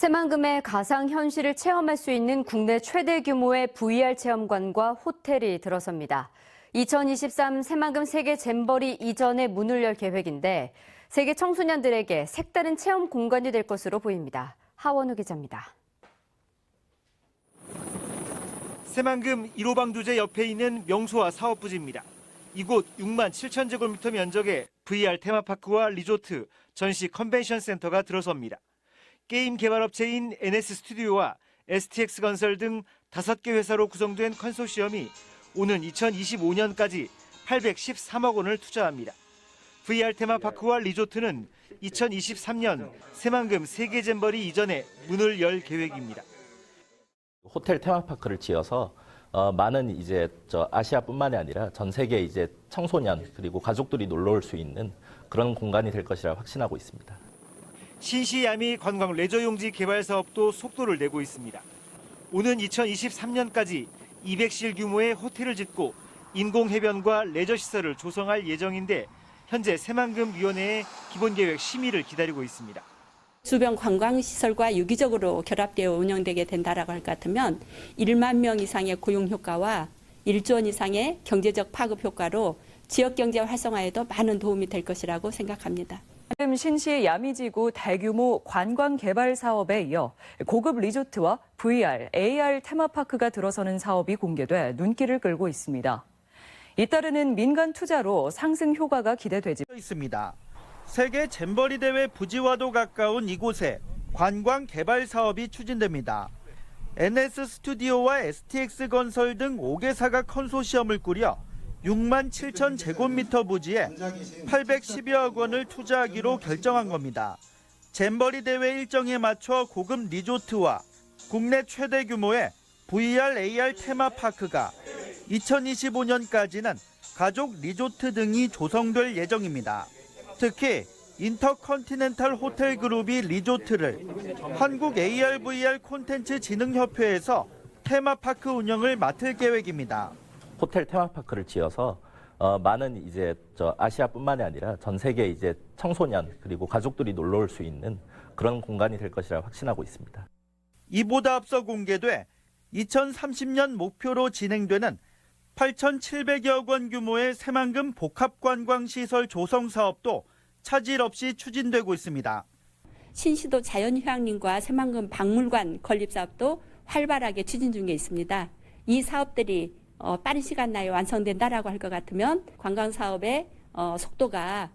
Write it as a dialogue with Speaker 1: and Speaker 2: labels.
Speaker 1: 새만금의 가상현실을 체험할 수 있는 국내 최대 규모의 VR 체험관과 호텔이 들어섭니다. 2023 새만금 세계 잼버리 이전에 문을 열 계획인데 세계 청소년들에게 색다른 체험 공간이 될 것으로 보입니다. 하원우 기자입니다.
Speaker 2: 새만금 1호 방두제 옆에 있는 명소와 사업부지입니다. 이곳 6만 7천 제곱미터 면적의 VR 테마파크와 리조트, 전시 컨벤션 센터가 들어섭니다. 게임 개발 업체인 NS 스튜디오와 STX 건설 등 5개 회사로 구성된 컨소시엄이 오는 2025년까지 813억 원을 투자합니다. VR 테마파크와 리조트는 2023년 새만금 세계 잼버리 이전에 문을 열 계획입니다.
Speaker 3: 호텔 테마파크를 지어서 어, 많은 이제 저 아시아뿐만이 아니라 전 세계 이제 청소년 그리고 가족들이 놀러 올 수 있는 그런 공간이 될 것이라 확신하고 있습니다.
Speaker 2: 신시야미 관광 레저용지 개발 사업도 속도를 내고 있습니다. 오는 2023년까지 200실 규모의 호텔을 짓고 인공해변과 레저시설을 조성할 예정인데 현재 새만금위원회의 기본계획 심의를 기다리고 있습니다.
Speaker 4: 주변 관광시설과 유기적으로 결합되어 운영되게 된다라고 할 것 같으면 1만 명 이상의 고용 효과와 1조 원 이상의 경제적 파급 효과로 지역 경제 활성화에도 많은 도움이 될 것이라고 생각합니다.
Speaker 5: 지금 신시 야미지구 대규모 관광 개발 사업에 이어 고급 리조트와 VR, AR 테마파크가 들어서는 사업이 공개돼 눈길을 끌고 있습니다. 잇따르는 민간 투자로 상승 효과가 기대되지
Speaker 6: 있습니다. 세계 잼버리 대회 부지와도 가까운 이곳에 관광 개발 사업이 추진됩니다. NS 스튜디오와 STX 건설 등 5개사가 컨소시엄을 꾸려 6만 7천 제곱미터 부지에 810여억 원을 투자하기로 결정한 겁니다. 잼버리 대회 일정에 맞춰 고급 리조트와 국내 최대 규모의 VR, AR 테마파크가 2025년까지는 가족 리조트 등이 조성될 예정입니다. 특히 인터컨티넨탈 호텔 그룹이 리조트를 한국 AR/VR 콘텐츠 진흥협회에서 테마파크 운영을 맡을 계획입니다.
Speaker 3: 호텔 테마파크를 지어서 어, 많은 이제 저 아시아뿐만이 아니라 전 세계 이제 청소년 그리고 가족들이 놀러 올 수 있는 그런 공간이 될 것이라 확신하고 있습니다.
Speaker 6: 이보다 앞서 공개돼 2030년 목표로 진행되는 8,700여억 원 규모의 새만금 복합관광시설 조성 사업도 차질 없이 추진되고 있습니다.
Speaker 4: 신시도 자연휴양림과 새만금 박물관 건립 사업도 활발하게 추진 중에 있습니다. 이 사업들이 어, 빠른 시간 내에 완성된다라고 할 것 같으면 관광 사업의 어, 속도가